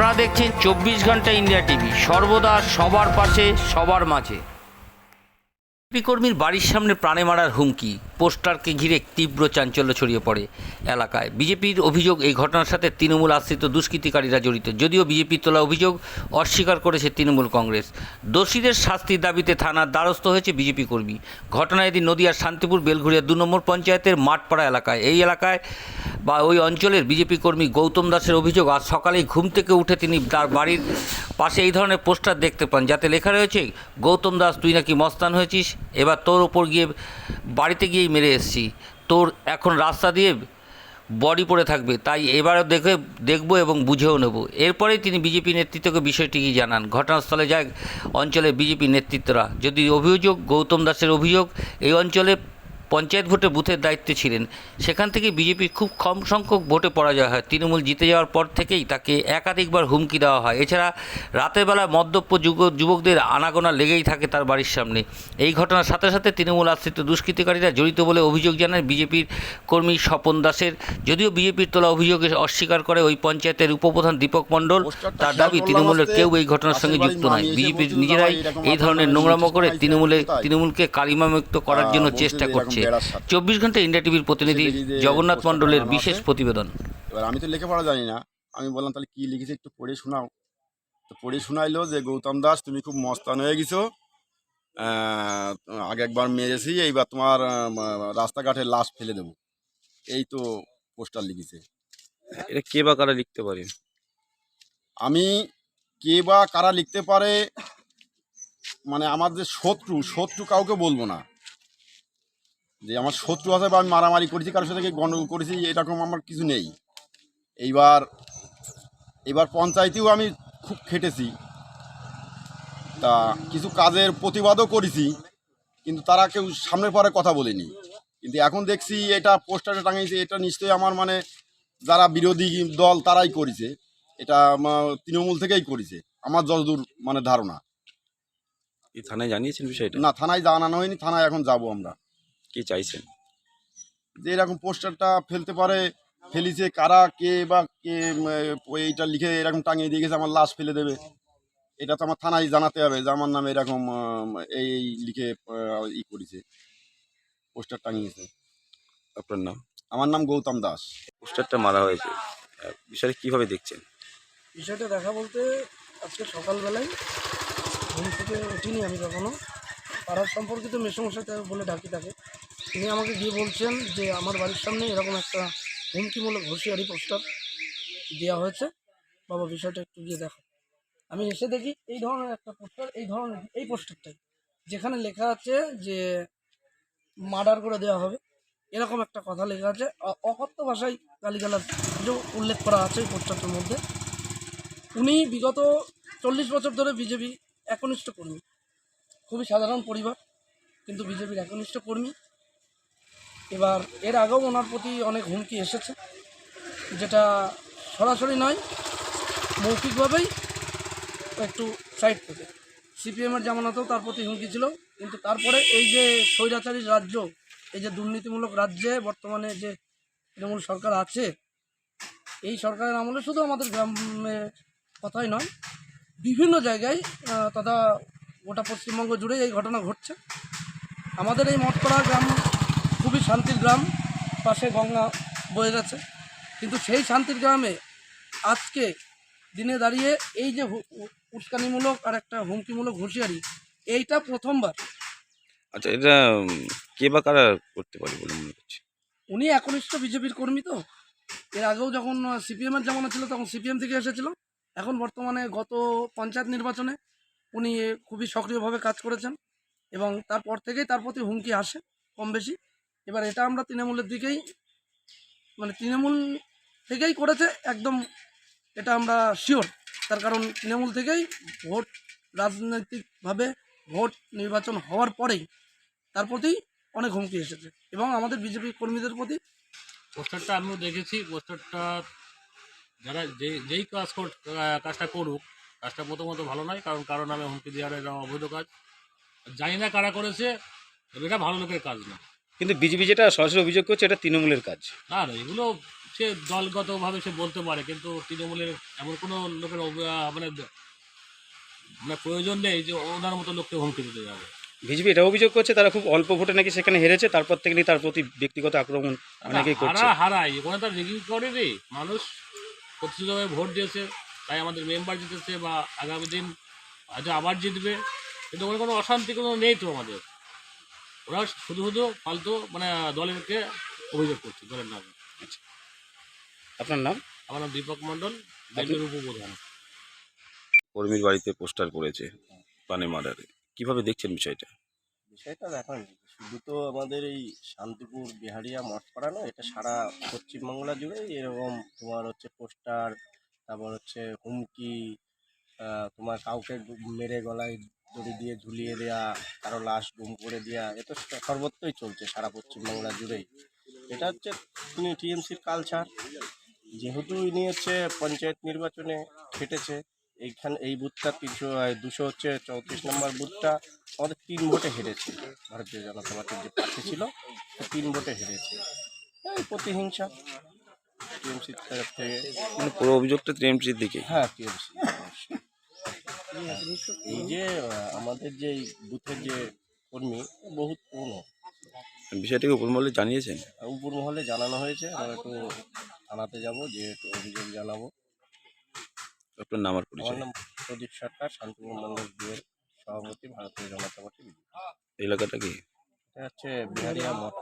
আপনারা দেখছেন চব্বিশ ঘণ্টা ইন্ডিয়া টিভি। সর্বদা সবার পাশে, সবার মাঝে। কর্মীর বাড়ির সামনে প্রাণে মারার হুমকি, পোস্টারকে ঘিরে তীব্র চাঞ্চল্য ছড়িয়ে পড়ে এলাকায়। বিজেপির অভিযোগ, এই ঘটনার সাথে তৃণমূল আশ্রিত দুষ্কৃতিকারীরা জড়িত। যদিও বিজেপির তোলা অভিযোগ অস্বীকার করেছে তৃণমূল কংগ্রেস। দোষীদের শাস্তির দাবিতে থানার দ্বারস্থ হয়েছে বিজেপি কর্মী। ঘটনা এদিন নদিয়ার শান্তিপুর বেলঘুরিয়া দু নম্বর পঞ্চায়েতের মাঠপাড়া এলাকায়। এই এলাকায় বা ওই অঞ্চলের বিজেপি কর্মী গৌতম দাসের অভিযোগ, আজ সকালেই ঘুম থেকে উঠে তিনি তার বাড়ির পাশে এই ধরনের পোস্টার দেখতে পান, যাতে লেখা রয়েছে, গৌতম দাস, তুই নাকি মস্তান হয়েছিস? এবার তোর ওপর গিয়ে বাড়িতে গিয়েই মেরে এসছি। তোর এখন রাস্তা দিয়ে বডি পড়ে থাকবে, তাই এবারও দেখে, দেখব এবং বুঝেও নেব। এরপরেই তিনি বিজেপি নেতৃত্বকে বিষয়টিকে জানান। ঘটনাস্থলে যায় অঞ্চলের বিজেপি নেতৃত্বরা। যদি অভিযোগ, গৌতম দাসের অভিযোগ, এই অঞ্চলে পঞ্চায়েত ভোটে বুথের দায়িত্বে ছিলেন। সেখান থেকে বিজেপি খুব কম সংখ্যক ভোটে পরাজয় হয়। তৃণমূল জিতে যাওয়ার পর থেকেই তাকে একাধিকবার হুমকি দেওয়া হয়। এছাড়া রাতের বেলা মদ্যপ্য যুব যুবকদের আনাগোনা লেগেই থাকে তার বাড়ির সামনে। এই ঘটনার সাথে সাথে তৃণমূল আশ্রিত দুষ্কৃতিকারীরা জড়িত বলে অভিযোগ জানায় বিজেপির কর্মী স্বপন দাসের। যদিও বিজেপির তোলা অভিযোগে অস্বীকার করে ওই পঞ্চায়েতের উপপ্রধান দীপক মণ্ডল তার দাবি তৃণমূলের কেউ এই ঘটনার সঙ্গে যুক্ত নয়। বিজেপির নিজেরাই এই ধরনের নোংরামো করে তৃণমূলে তৃণমূলকে কালিমামুক্ত করার জন্য চেষ্টা করছে। চব্বিশ ঘণ্টা ইন্ডিয়া টিভির প্রতিনিধি জগন্নাথ মণ্ডলের বিশেষ প্রতিবেদন। এবার আমি তো লেখাপড়া জানি না। আমি বললাম তাহলে কি লিখেছে একটু পড়ে শোনাও। তো পড়ে শোনাইলো যে গৌতম দাস তুমি খুব মস্তান হয়ে গেছো। আগে একবার মেরেছি এইবার তোমার রাস্তাঘাটে লাশ ফেলে দেবো। এই তো পোস্টার লিখেছে। এটা কে বা কারা লিখতে পারে? আমি কে বা কারা লিখতে পারে মানে আমার যে শত্রু শত্রু কাউকে বলব না। যে আমার শত্রু আছে বা আমি মারামারি করেছি কারোর সাথে গণ্ডগোল করেছি এরকম আমার কিছু নেই। এইবার এবার পঞ্চায়েতেও আমি খুব খেটেছি। তা কিছু কাজের প্রতিবাদও করেছি কিন্তু তারা কেউ সামনের পরে কথা বলেনি। কিন্তু এখন দেখছি এটা পোস্টারে টাঙিয়েছে এটা নিশ্চয়ই আমার মানে যারা বিরোধী দল তারাই করেছে। এটা তৃণমূল থেকেই করেছে। আমার যতদূর মানে ধারণা। এই থানায় জানিয়েছেন বিষয়টা? না থানায় জানানো হয়নি থানায় এখন যাব আমরা। কি চাইছেন? যে এরকম পোস্টারটা ফেলতে পারে ফেলিছে কারা কে বা কে এইটা লিখে এরকম টাঙিয়ে দিয়ে গেছে আমার লাশ ফেলে দেবে। এটা তো আমার থানায় জানাতে হবে যে আমার নামে এরকম এই এই লিখে ই করেছে পোস্টার টাঙিয়েছে। আপনার নাম? আমার নাম গৌতম দাস। পোস্টারটা মারা হয়েছে। বিষয়টা কীভাবে দেখছেন? বিষয়টা দেখা বলতে আজকে সকালবেলায় ঘুম থেকে উঠিনি আমি কখনো। পাড়ার সম্পর্কিত মেসমশাই বলে ডাকি তাকে। তিনি আমাকে গিয়ে বলছেন যে আমার বাড়ির সামনে এরকম একটা হুমকিমূলক হুঁশিয়ারি পোস্টার দেওয়া হয়েছে। বাবা, বিষয়টা একটু গিয়ে দেখো। আমি এসে দেখি এই ধরনের একটা পোস্টার, এই ধরনের, এই পোস্টারটাই, যেখানে লেখা আছে যে মার্ডার করে দেওয়া হবে। এরকম একটা কথা লেখা আছে। অকথ্য ভাষায় গালিগালাজ উল্লেখ করা আছে এই পোস্টারটার মধ্যে। উনি বিগত চল্লিশ বছর ধরে বিজেপি একনিষ্ঠ কর্মী। খুবই সাধারণ পরিবার, কিন্তু বিজেপির একনিষ্ঠ কর্মী। এবার এর আগেও ওনার প্রতি অনেক হুমকি এসেছে, যেটা সরাসরি নয়, মৌখিকভাবেই একটু সাইড থেকে। সিপিএমের জামানাতেও তার প্রতি হুমকি ছিল, কিন্তু তারপরে এই যে স্বৈরাচারী রাজ্য, এই যে দুর্নীতিমূলক রাজ্যে বর্তমানে যে তৃণমূল সরকার আছে, এই সরকারের আমলে শুধু আমাদের গ্রামে কথাই নয়, বিভিন্ন জায়গায় তথা গোটা পশ্চিমবঙ্গ জুড়ে এই ঘটনা ঘটছে। আমাদের এই মঠপাড়া গ্রাম খুবই শান্তির গ্রাম পাশে গঙ্গা বয়ে গেছে কিন্তু সেই শান্তির গ্রামে আজকে দিনে দাঁড়িয়ে এই যে উস্কানিমূলক আর একটা হুমকিমূলক হুঁশিয়ারি এইটা প্রথমবার। আচ্ছা এটা কে বা কারা করতে পারে বলে মনে করছি উনি একনিষ্ঠ বিজেপির কর্মী তো। এর আগেও যখন সিপিএমের জামানা ছিল তখন সিপিএম থেকে এসেছিল। এখন বর্তমানে গত পঞ্চায়েত নির্বাচনে উনি খুবই সক্রিয়ভাবে কাজ করেছেন এবং তারপর থেকেই তার প্রতি হুমকি আসে কম বেশি। এবার এটা আমরা তৃণমূলের দিকেই মানে তৃণমূল থেকেই করেছে, একদম এটা আমরা শিওর তার কারণ তৃণমূল থেকেই ভোট, রাজনৈতিকভাবে ভোট নির্বাচন হওয়ার পরেই তার প্রতি অনেক হুমকি এসেছে। এবং আমাদের বিজেপি কর্মীদের প্রতি পোস্টারটা আমিও দেখেছি, পোস্টারটা যারা যে, যেই কাজ কর- কাজটা করুক, কাজটা প্রথমত ভালো নয়, কারণ কারণ নামে হুমকি দেওয়ার এটা অবৈধ কাজ। জানি না কারা করেছে এটা ভালো লোকের কাজ না। কিন্তু বিজেপি যেটা সরাসরি অভিযোগ করছে এটা তৃণমূলের কাজ। না না এগুলো সে দলগতভাবে সে বলতে পারে কিন্তু তৃণমূলের এমন কোনো লোকের মানে মানে প্রয়োজন নেই যে ওনার মতো লোককে হুমকি দিতে যাবে। বিজেপি এটা অভিযোগ করছে তারা খুব অল্প ভোটে নাকি সেখানে হেরেছে তারপর থেকে নাকি তার প্রতি ব্যক্তিগত আক্রমণ অনেকেই করছে। হারা হারাই ওখানে তার রেগিং করে রে মানুষ প্রতিযোগিতায় ভোট দিয়েছে তাই আমাদের মেম্বার জিতেছে বা আগামী দিন হয়তো আবার জিতবে কিন্তু ওখানে কোনো অশান্তি কোনো নেই তো আমাদের। ওরা শুধু শুধু ফালতু মানে দলেরকে অভিযোগ করছে দলের নামে। আপনার নাম? আমার নাম দীপক মণ্ডল বিএনপির উপপ্রধান। কর্মীর বাড়িতে পোস্টার পড়েছে পানে মার্ডারে। কীভাবে দেখছেন বিষয়টা? বিষয়টা দেখুন শুধু তো আমাদের এই শান্তিপুর বিহারিয়া মঠপাড়া নয় এটা সারা পশ্চিমবাংলা জুড়েই এরকম তোমার হচ্ছে পোস্টার তারপর হচ্ছে হুমকি তোমার কাউকে মেরে গলায় দড়ি দিয়ে ঝুলিয়ে দেয়া কারও লাশ গুম করে দেয়া এটা স- সর্বত্রই চলছে সারা পশ্চিমবাংলা জুড়েই এটা হচ্ছে তিনি টিএমসির কালচার যেহেতু ইনি হচ্ছে পঞ্চায়েত নির্বাচনে খেটেছে এইখান এই বুথটা তিনশো দুশো হচ্ছে চৌত্রিশ নম্বর বুথটা আমাদের তিন ভোটে হেরেছে। ভারতীয় জনতা পার্টির যে প্রার্থী ছিল সে তিন ভোটে হেরেছে। এই প্রতিহিংসা। টিএমসির তরফ থেকে মানে পুরো অভিযোগটা টিএমসির দিকে হ্যাঁ টিএমসি এই যে আমাদের যে এই বুথের যে কর্মী বহুত পুরনো। বিষয়টাকে উপরমহলে জানিয়েছেন? উপর মহলে জানানো হয়েছে। আমরা একটু থানাতে যাব যে একটু অভিযোগ জানাব। আপনার নাম আর আমার নাম প্রদীপ সরকার শান্তিপুর মন্ডল দুয়ের সভাপতি ভারতীয় জনতা পার্টি এলাকাটা কি? এটা হচ্ছে বিহারিয়া মঠ।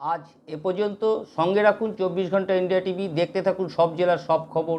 আজ এ পর্যন্ত সঙ্গে রাখুন চব্বিশ ঘণ্টা ইন্ডিয়া টিভি দেখতে থাকুন সব জেলার সব খবর।